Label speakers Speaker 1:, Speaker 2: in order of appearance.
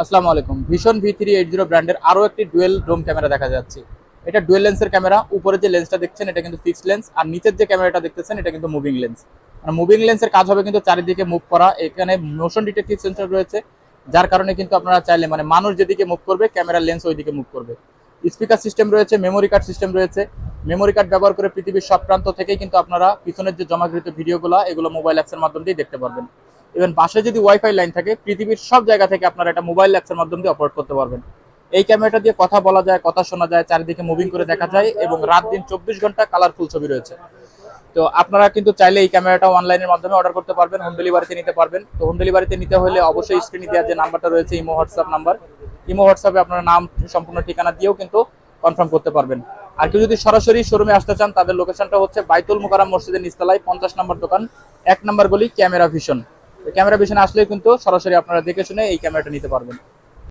Speaker 1: আসসালামু আলাইকুম। Vision V three eight zero ব্র্যান্ডের আরও একটি ডুয়েল ডোম ক্যামেরা দেখা যাচ্ছে। এটা ডুয়েল লেন্সের ক্যামেরা, উপরে যে লেন্সটা দেখছেন এটা কিন্তু ফিক্সড লেন্স আর নিচের যে ক্যামেরাটা দেখতেছেন এটা কিন্তু মুভিং লেন্স আর মুভিং লেন্সের কাজ হবে কিন্তু চারিদিকে মুভ করা। এখানে মোশন ডিটেকটিভ সেন্সর রয়েছে, যার কারণে কিন্তু আপনারা চাইলে মানে মানুষ যেদিকে মুভ করবে, ক্যামেরার লেন্স ওইদিকে মুভ করবে। স্পিকার সিস্টেম রয়েছে মেমোরি কার্ড সিস্টেম রয়েছে। মেমোরি কার্ড ব্যবহার করে পৃথিবীর সব প্রান্ত থেকেই কিন্তু আপনারা পিছনের যে জমাকৃত ভিডিওগুলো এগুলো মোবাইল অ্যাপসের মাধ্যম দিয়ে দেখতে পারবেন। ইভেন বাসে যদি ওয়াইফাই লাইন থাকে, পৃথিবীর সব জায়গা থেকে আপনারা এটা মোবাইল অ্যাপসের মাধ্যম দিয়ে অপারেট করতে পারবেন। এই ক্যামেরাটা দিয়ে কথা বলা যায়, কথা শোনা যায়, চারিদিকে মুভিং করে দেখা যায় এবং রাত দিন চব্বিশ ঘণ্টা কালারফুল ছবি রয়েছে। তো আপনারা কিন্তু চাইলে এই ক্যামেরাটা অনলাইনের মাধ্যমে অর্ডার করতে পারবেন হোম ডেলিভারিতে নিতে পারবেন। তো হোম ডেলিভারিতে নিতে হলে অবশ্যই স্ক্রিনে দেওয়া যে নাম্বারটা রয়েছে, ইমো হোয়াটসঅ্যাপ নাম্বার ইমো হোয়াটসঅ্যাপে আপনার নাম, সম্পূর্ণ ঠিকানা দিয়েও কিন্তু কনফার্ম করতে পারবেন। আর কেউ যদি সরাসরি শোরুমে আসতে চান, তাদের লোকেশনটা হচ্ছে বাইতুল মুকারাম মসজিদের নিচতলায় পঞ্চাশ নম্বর দোকান, এক নম্বর গলি, ক্যামেরা ভিশন। ক্যামেরা পিছনে আসলে কিন্তু সরাসরি আপনারা দেখে শুনে এই ক্যামেরাটা নিতে পারবেন।